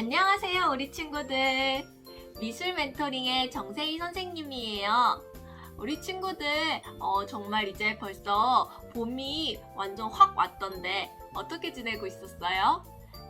안녕하세요, 우리 친구들. 미술 멘토링의 정세희 선생님이에요. 우리 친구들, 어, 정말 이제 벌써 봄이 완전 확 왔던데, 어떻게 지내고 있었어요?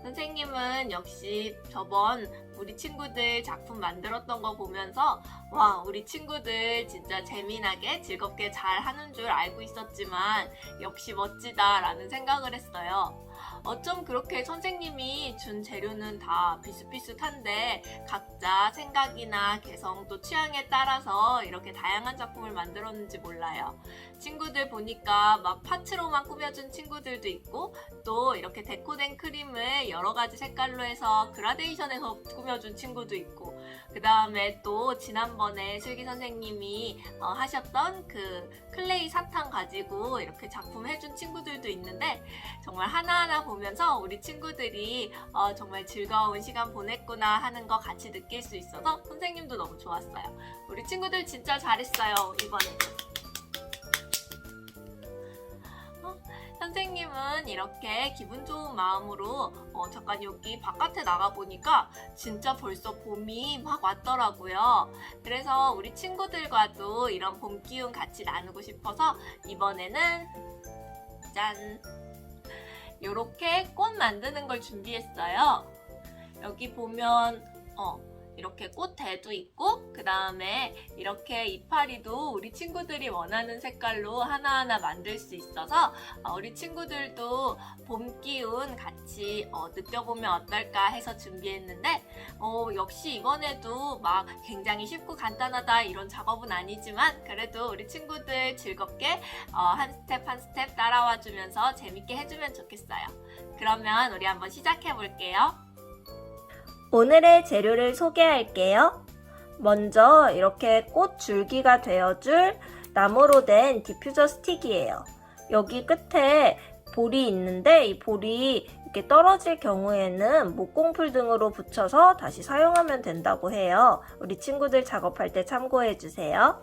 선생님은 역시 저번 우리 친구들 작품 만들었던 거 보면서, 와, 우리 친구들 진짜 재미나게 즐겁게 잘 하는 줄 알고 있었지만, 역시 멋지다라는 생각을 했어요. 어쩜 그렇게 선생님이 준 재료는 다 비슷비슷한데 각자 생각이나 개성 또 취향에 따라서 이렇게 다양한 작품을 만들었는지 몰라요. 친구들 보니까 막 파츠로만 꾸며준 친구들도 있고 또 이렇게 데코된 크림을 여러 가지 색깔로 해서 그라데이션해서 꾸며준 친구도 있고 그 다음에 또 지난번에 슬기 선생님이 어, 하셨던 그 클레이 사탕 가지고 이렇게 작품 해준 친구들도 있는데 정말 하나하나 보면서 우리 친구들이 어, 정말 즐거운 시간 보냈구나 하는 거 같이 느낄 수 있어서 선생님도 너무 좋았어요. 우리 친구들 진짜 잘했어요, 이번에 선생님은 이렇게 기분 좋은 마음으로 어, 잠깐 여기 바깥에 나가 보니까 진짜 벌써 봄이 막 왔더라고요. 그래서 우리 친구들과도 이런 봄 기운 같이 나누고 싶어서 이번에는 짠! 요렇게 꽃 만드는 걸 준비했어요. 여기 보면 어 이렇게 꽃대도 있고 그 다음에 이렇게 이파리도 우리 친구들이 원하는 색깔로 하나하나 만들 수 있어서 어, 우리 친구들도 봄 기운 같이 어, 느껴보면 어떨까 해서 준비했는데 어, 역시 이번에도 막 굉장히 쉽고 간단하다 이런 작업은 아니지만 그래도 우리 친구들 즐겁게 어, 한 스텝 한 스텝 따라와 주면서 재밌게 해주면 좋겠어요. 그러면 우리 한번 시작해 볼게요. 오늘의 재료를 소개할게요. 먼저 이렇게 꽃 줄기가 되어줄 나무로 된 디퓨저 스틱이에요. 여기 끝에 볼이 있는데 이 볼이 이렇게 떨어질 경우에는 목공풀 등으로 붙여서 다시 사용하면 된다고 해요. 우리 친구들 작업할 때 참고해 주세요.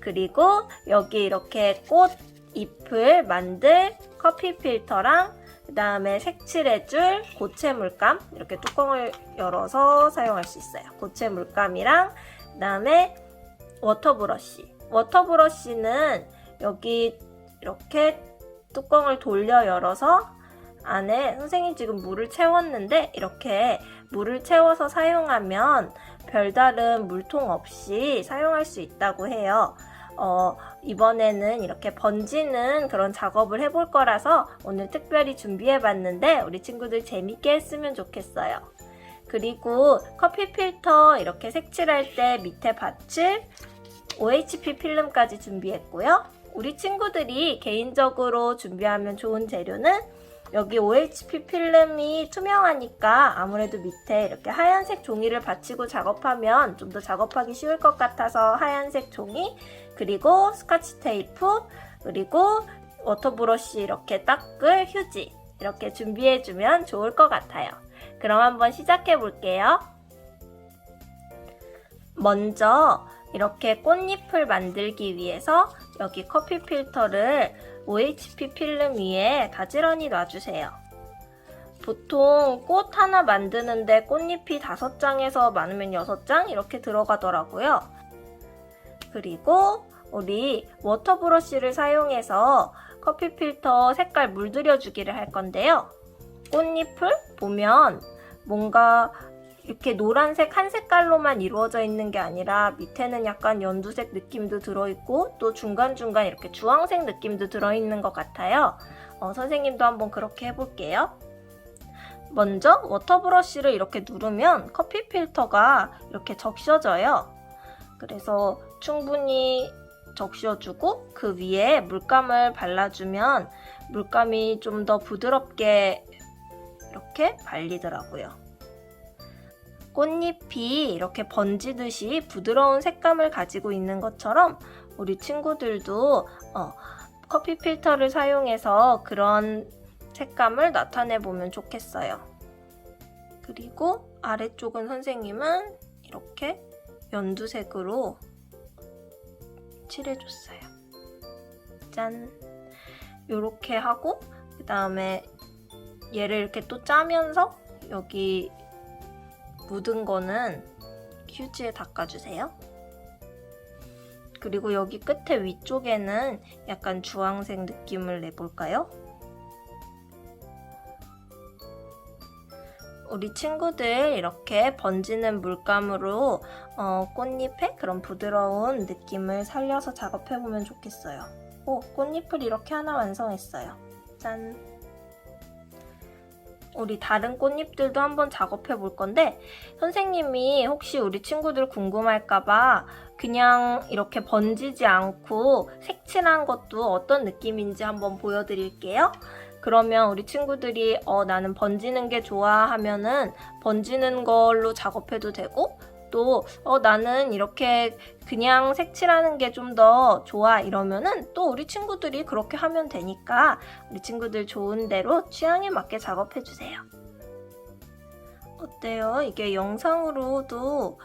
그리고 여기 이렇게 꽃 잎을 만들 커피 필터랑 그 다음에 색칠해 줄 고체 물감 이렇게 뚜껑을 열어서 사용할 수 있어요. 고체 물감이랑 그 다음에 워터 브러쉬. 워터 브러쉬는 여기 이렇게 뚜껑을 돌려 열어서 안에 선생님 지금 물을 채웠는데 이렇게 물을 채워서 사용하면 별다른 물통 없이 사용할 수 있다고 해요. 어, 이번에는 이렇게 번지는 그런 작업을 해볼 거라서 오늘 특별히 준비해 봤는데 우리 친구들 재밌게 했으면 좋겠어요. 그리고 커피 필터 이렇게 색칠할 때 밑에 받칠 OHP 필름까지 준비했고요. 우리 친구들이 개인적으로 준비하면 좋은 재료는 여기 OHP 필름이 투명하니까 아무래도 밑에 이렇게 하얀색 종이를 받치고 작업하면 좀 더 작업하기 쉬울 것 같아서 하얀색 종이 그리고 스카치 테이프 그리고 워터 브러쉬 이렇게 닦을 휴지 이렇게 준비해주면 좋을 것 같아요. 그럼 한번 시작해 볼게요. 먼저 이렇게 꽃잎을 만들기 위해서 여기 커피 필터를 OHP 필름 위에 가지런히 놔주세요. 보통 꽃 하나 만드는데 꽃잎이 5장에서 많으면 6장 이렇게 들어가더라고요. 그리고 우리 워터 브러쉬를 사용해서 커피 필터 색깔 물들여 주기를 할 건데요. 꽃잎을 보면 뭔가 이렇게 노란색 한 색깔로만 이루어져 있는 게 아니라 밑에는 약간 연두색 느낌도 들어있고 또 중간중간 이렇게 주황색 느낌도 들어있는 것 같아요. 어, 선생님도 한번 그렇게 해볼게요. 먼저 워터 브러쉬를 이렇게 누르면 커피 필터가 이렇게 적셔져요. 그래서 충분히 적셔주고 그 위에 물감을 발라주면 물감이 좀 더 부드럽게 이렇게 발리더라고요. 꽃잎이 이렇게 번지듯이 부드러운 색감을 가지고 있는 것처럼 우리 친구들도 어, 커피 필터를 사용해서 그런 색감을 나타내 보면 좋겠어요. 그리고 아래쪽은 선생님은 이렇게 연두색으로 칠해줬어요. 짠! 요렇게 하고 그 다음에 얘를 이렇게 또 짜면서 여기 묻은 거는 휴지에 닦아주세요. 그리고 여기 끝에 위쪽에는 약간 주황색 느낌을 내볼까요? 우리 친구들 이렇게 번지는 물감으로 어, 꽃잎에 그런 부드러운 느낌을 살려서 작업해보면 좋겠어요. 오, 꽃잎을 이렇게 하나 완성했어요. 짠! 우리 다른 꽃잎들도 한번 작업해 볼 건데 선생님이 혹시 우리 친구들 궁금할까봐 그냥 이렇게 번지지 않고 색칠한 것도 어떤 느낌인지 한번 보여드릴게요. 그러면 우리 친구들이 어, 나는 번지는 게 좋아 하면은 번지는 걸로 작업해도 되고 또 어, 나는 이렇게 그냥 색칠하는 게 좀 더 좋아 이러면은 또 우리 친구들이 그렇게 하면 되니까 우리 친구들 좋은 대로 취향에 맞게 작업해 주세요. 어때요? 이게 영상으로도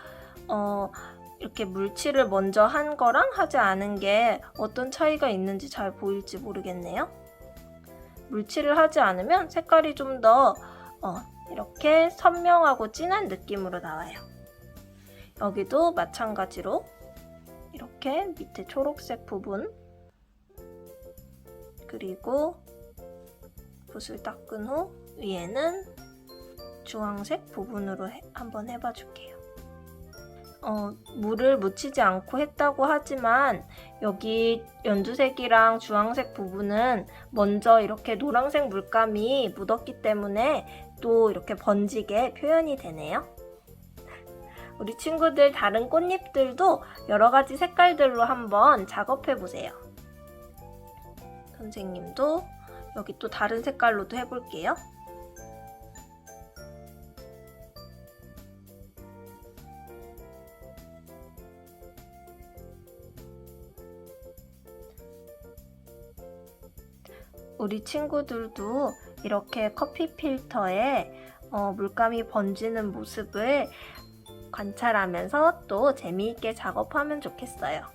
어, 이렇게 물칠을 먼저 한 거랑 하지 않은 게 어떤 차이가 있는지 잘 보일지 모르겠네요. 물칠을 하지 않으면 색깔이 좀더 어, 이렇게 선명하고 진한 느낌으로 나와요. 여기도 마찬가지로 이렇게 밑에 초록색 부분 그리고 붓을 닦은 후 위에는 주황색 부분으로 해- 한번 해봐 줄게요. 어, 물을 묻히지 않고 했다고 하지만 여기 연두색이랑 주황색 부분은 먼저 이렇게 노란색 물감이 묻었기 때문에 또 이렇게 번지게 표현이 되네요. 우리 친구들 다른 꽃잎들도 여러 가지 색깔들로 한번 작업해 보세요. 선생님도 여기 또 다른 색깔로도 해볼게요. 우리 친구들도 이렇게 커피 필터에 어, 물감이 번지는 모습을 관찰하면서 또 재미있게 작업하면 좋겠어요.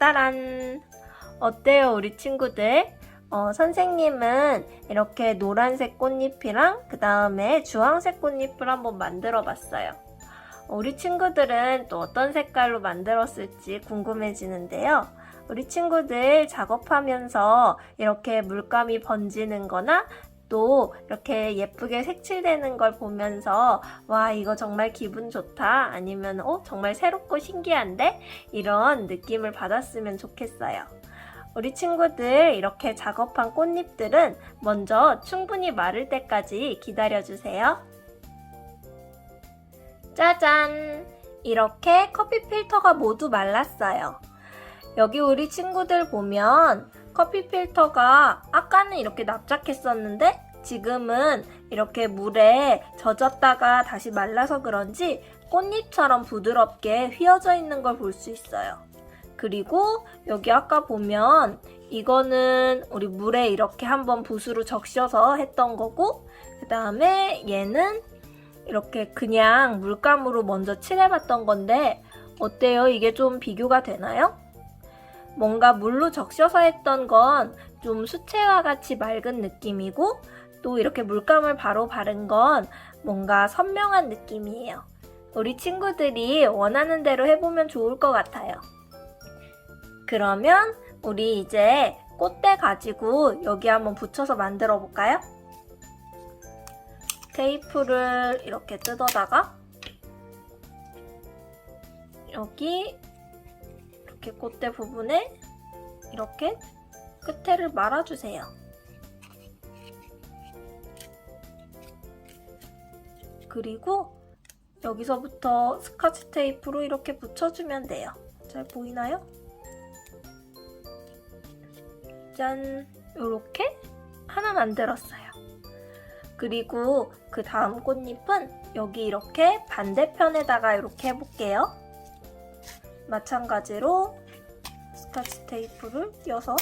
따란! 어때요, 우리 친구들? 어, 선생님은 이렇게 노란색 꽃잎이랑 그 다음에 주황색 꽃잎을 한번 만들어 봤어요. 우리 친구들은 또 어떤 색깔로 만들었을지 궁금해지는데요. 우리 친구들 작업하면서 이렇게 물감이 번지는 거나 또 이렇게 예쁘게 색칠되는 걸 보면서 와, 이거 정말 기분 좋다. 아니면 어, 정말 새롭고 신기한데? 이런 느낌을 받았으면 좋겠어요. 우리 친구들 이렇게 작업한 꽃잎들은 먼저 충분히 마를 때까지 기다려주세요. 짜잔! 이렇게 커피 필터가 모두 말랐어요. 여기 우리 친구들 보면 커피 필터가 아까는 이렇게 납작했었는데 지금은 이렇게 물에 젖었다가 다시 말라서 그런지 꽃잎처럼 부드럽게 휘어져 있는 걸 볼 수 있어요. 그리고 여기 아까 보면 이거는 우리 물에 이렇게 한번 붓으로 적셔서 했던 거고 그 다음에 얘는 이렇게 그냥 물감으로 먼저 칠해봤던 건데 어때요? 이게 좀 비교가 되나요? 뭔가 물로 적셔서 했던 건 좀 수채화 같이 맑은 느낌이고 또 이렇게 물감을 바로 바른 건 뭔가 선명한 느낌이에요. 우리 친구들이 원하는 대로 해보면 좋을 것 같아요. 그러면 우리 이제 꽃대 가지고 여기 한번 붙여서 만들어 볼까요? 테이프를 이렇게 뜯어다가 여기 이렇게 꽃대 부분에 이렇게 끝에를 말아주세요. 그리고 여기서부터 스카치 테이프로 이렇게 붙여주면 돼요. 잘 보이나요? 짠! 요렇게 하나 만들었어요. 그리고 그 다음 꽃잎은 여기 이렇게 반대편에다가 이렇게 해볼게요. 마찬가지로 스카치 테이프를 띄어서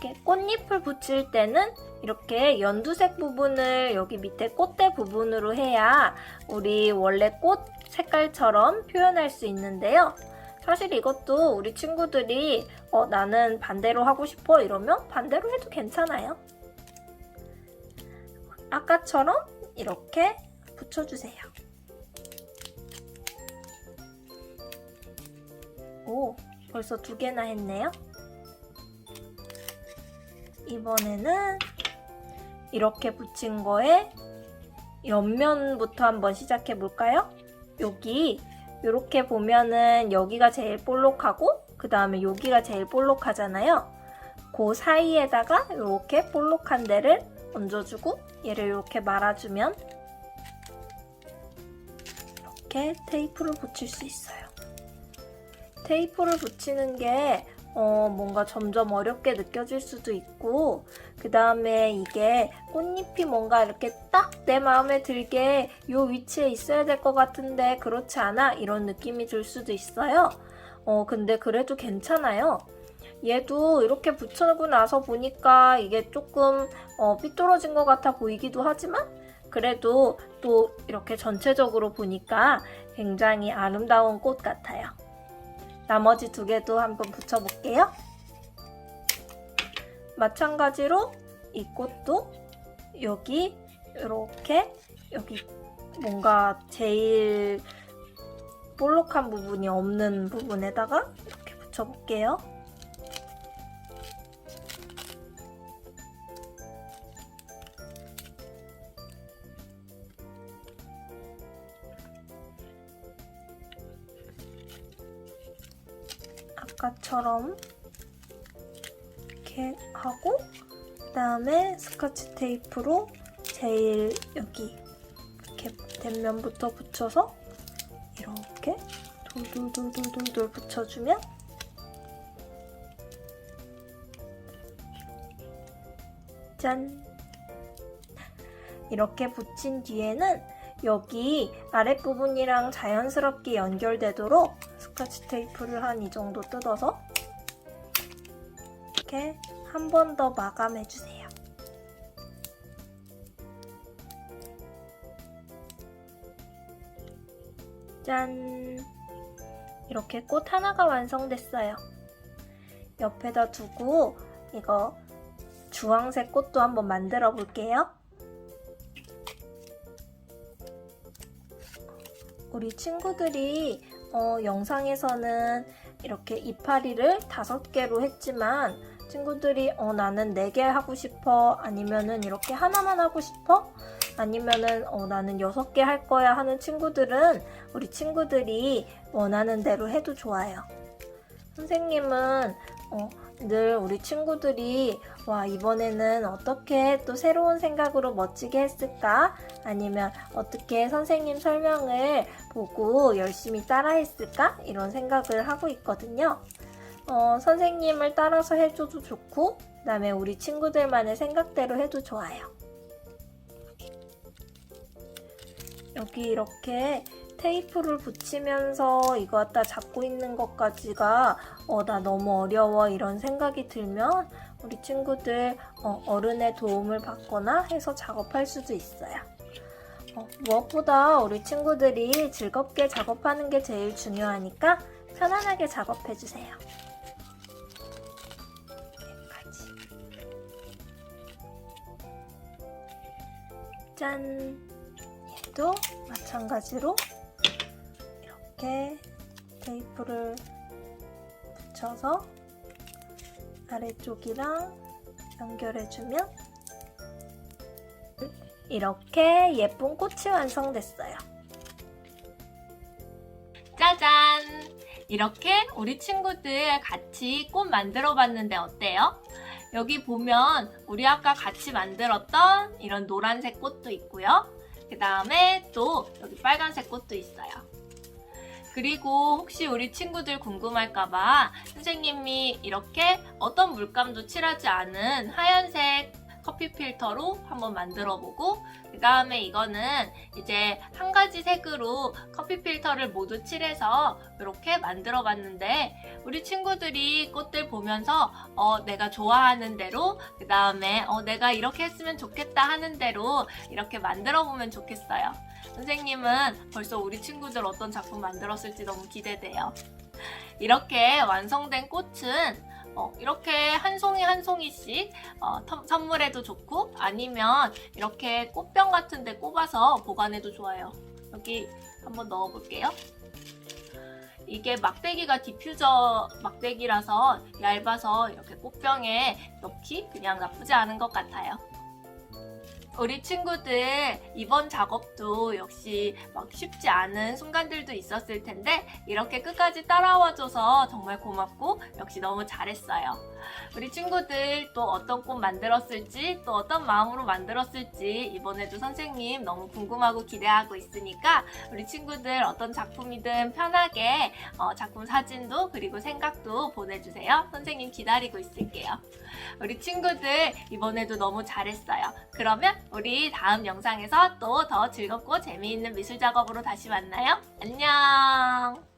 이렇게 꽃잎을 붙일 때는 이렇게 연두색 부분을 여기 밑에 꽃대 부분으로 해야 우리 원래 꽃 색깔처럼 표현할 수 있는데요. 사실 이것도 우리 친구들이 어, 나는 반대로 하고 싶어 이러면 반대로 해도 괜찮아요. 아까처럼 이렇게 붙여주세요. 오, 벌써 두 개나 했네요. 이번에는 이렇게 붙인 거에 옆면부터 한번 시작해 볼까요? 여기 이렇게 보면은 여기가 제일 볼록하고 그 다음에 여기가 제일 볼록하잖아요. 그 사이에다가 이렇게 볼록한 데를 얹어주고 얘를 이렇게 말아주면 이렇게 테이프를 붙일 수 있어요. 테이프를 붙이는 게 어, 뭔가 점점 어렵게 느껴질 수도 있고, 그 다음에 이게 꽃잎이 뭔가 이렇게 딱 내 마음에 들게 요 위치에 있어야 될 것 같은데 그렇지 않아? 이런 느낌이 들 수도 있어요. 어, 근데 그래도 괜찮아요. 얘도 이렇게 붙여놓고 나서 보니까 이게 조금 어, 삐뚤어진 것 같아 보이기도 하지만 그래도 또 이렇게 전체적으로 보니까 굉장히 아름다운 꽃 같아요. 나머지 두 개도 한번 붙여볼게요. 마찬가지로 이 꽃도 여기 이렇게 여기 뭔가 제일 볼록한 부분이 없는 부분에다가 이렇게 붙여볼게요. 아까처럼 이렇게 하고 그 다음에 스카치 테이프로 제일 여기 이렇게 된 면부터 붙여서 이렇게 돌돌돌돌돌돌 붙여주면 짠. 이렇게 붙인 뒤에는 여기 아랫부분이랑 자연스럽게 연결되도록 스카치 테이프를 한 이 정도 뜯어서 이렇게 한 번 더 마감해 주세요. 짠! 이렇게 꽃 하나가 완성됐어요. 옆에다 두고 이거 주황색 꽃도 한번 만들어 볼게요. 우리 친구들이 어, 영상에서는 이렇게 이파리를 다섯 개로 했지만 친구들이 어, 나는 네 개 하고 싶어 아니면은 이렇게 하나만 하고 싶어 아니면은 어, 나는 여섯 개 할 거야 하는 친구들은 우리 친구들이 원하는 대로 해도 좋아요. 선생님은 어, 늘 우리 친구들이 와 이번에는 어떻게 또 새로운 생각으로 멋지게 했을까 아니면 어떻게 선생님 설명을 보고 열심히 따라했을까 이런 생각을 하고 있거든요. 어, 선생님을 따라서 해줘도 좋고 그 다음에 우리 친구들만의 생각대로 해도 좋아요. 여기 이렇게 테이프를 붙이면서 이거 갖다 잡고 있는 것까지가 어, 나 너무 어려워 이런 생각이 들면 우리 친구들 어, 어른의 도움을 받거나 해서 작업할 수도 있어요. 어, 무엇보다 우리 친구들이 즐겁게 작업하는 게 제일 중요하니까 편안하게 작업해주세요. 짠! 얘도 마찬가지로 이렇게 테이프를 붙여서 아래쪽이랑 연결해주면 이렇게 예쁜 꽃이 완성됐어요. 짜잔! 이렇게 우리 친구들 같이 꽃 만들어 봤는데 어때요? 여기 보면 우리 아까 같이 만들었던 이런 노란색 꽃도 있고요. 그 다음에 또 여기 빨간색 꽃도 있어요. 그리고 혹시 우리 친구들 궁금할까봐 선생님이 이렇게 어떤 물감도 칠하지 않은 하얀색 커피 필터로 한번 만들어 보고 그 다음에 이거는 이제 한 가지 색으로 커피 필터를 모두 칠해서 이렇게 만들어 봤는데 우리 친구들이 꽃들 보면서 어, 내가 좋아하는 대로 그 다음에 어, 내가 이렇게 했으면 좋겠다 하는 대로 이렇게 만들어 보면 좋겠어요. 선생님은 벌써 우리 친구들 어떤 작품 만들었을지 너무 기대돼요. 이렇게 완성된 꽃은 어, 이렇게 한 송이 한 송이씩 어, 텀- 선물해도 좋고 아니면 이렇게 꽃병 같은 데 꼽아서 보관해도 좋아요. 여기 한번 넣어볼게요. 이게 막대기가 디퓨저 막대기라서 얇아서 이렇게 꽃병에 넣기 그냥 나쁘지 않은 것 같아요. 우리 친구들 이번 작업도 역시 막 쉽지 않은 순간들도 있었을 텐데 이렇게 끝까지 따라와줘서 정말 고맙고 역시 너무 잘했어요. 우리 친구들 또 어떤 꽃 만들었을지 또 어떤 마음으로 만들었을지 이번에도 선생님 너무 궁금하고 기대하고 있으니까 우리 친구들 어떤 작품이든 편하게 어, 작품 사진도 그리고 생각도 보내주세요. 선생님 기다리고 있을게요. 우리 친구들 이번에도 너무 잘했어요. 그러면 우리 다음 영상에서 또 더 즐겁고 재미있는 미술 작업으로 다시 만나요. 안녕!